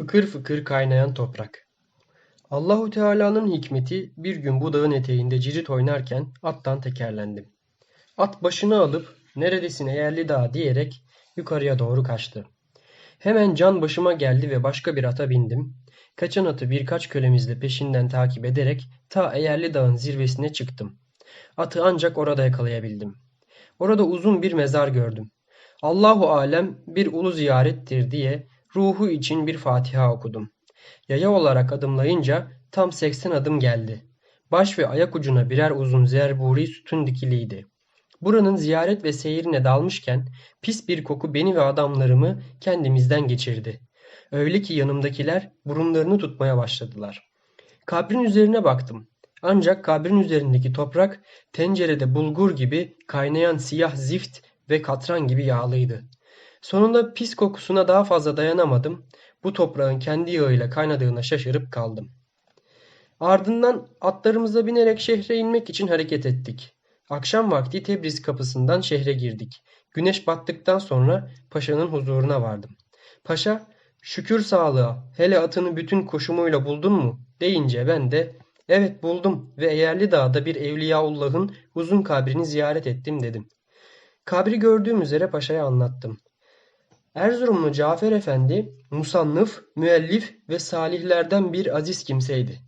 Fıkır fıkır kaynayan toprak. Allahu Teala'nın hikmeti bir gün bu dağın eteğinde cirit oynarken attan tekerlendim. At başını alıp neredesin yerli dağ diyerek yukarıya doğru kaçtı. Hemen can başıma geldi ve başka bir ata bindim. Kaçan atı birkaç kölemizle peşinden takip ederek ta Eğerli Dağ'ın zirvesine çıktım. Atı ancak orada yakalayabildim. Orada uzun bir mezar gördüm. Allahu alem bir ulu ziyarettir diye ruhu için bir Fatiha okudum. Yaya olarak adımlayınca tam 80 adım geldi. Baş ve ayak ucuna birer uzun zerburi sütun dikiliydi. Buranın ziyaret ve seyrine dalmışken pis bir koku beni ve adamlarımı kendimizden geçirdi. Öyle ki yanımdakiler burunlarını tutmaya başladılar. Kabrin üzerine baktım. Ancak kabrin üzerindeki toprak tencerede bulgur gibi kaynayan siyah zift ve katran gibi yağlıydı. Sonunda pis kokusuna daha fazla dayanamadım. Bu toprağın kendi yağıyla kaynadığına şaşırıp kaldım. Ardından atlarımıza binerek şehre inmek için hareket ettik. Akşam vakti Tebriz kapısından şehre girdik. Güneş battıktan sonra paşanın huzuruna vardım. Paşa, şükür sağlığa, hele atını bütün koşumuyla buldun mu? deyince ben de, evet buldum ve Eğerli Dağ'da bir Evliyaullah'ın uzun kabrini ziyaret ettim dedim. Kabri gördüğüm üzere paşaya anlattım. Erzurumlu Cafer Efendi, musannıf, müellif ve salihlerden bir aziz kimseydi.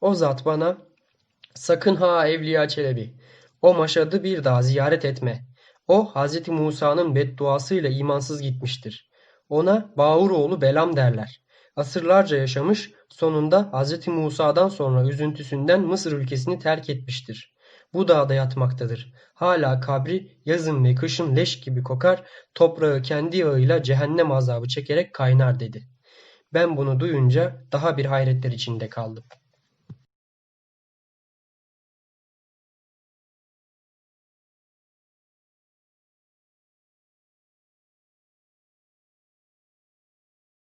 O zat bana, sakın ha Evliya Çelebi, o maşadı bir daha ziyaret etme. O Hz. Musa'nın bedduasıyla imansız gitmiştir. Ona Bağuroğlu Belam derler. Asırlarca yaşamış, sonunda Hz. Musa'dan sonra üzüntüsünden Mısır ülkesini terk etmiştir. Bu dağda yatmaktadır. Hala kabri yazın ve kışın leş gibi kokar, toprağı kendi yağıyla cehennem azabı çekerek kaynar dedi. Ben bunu duyunca daha bir hayretler içinde kaldım.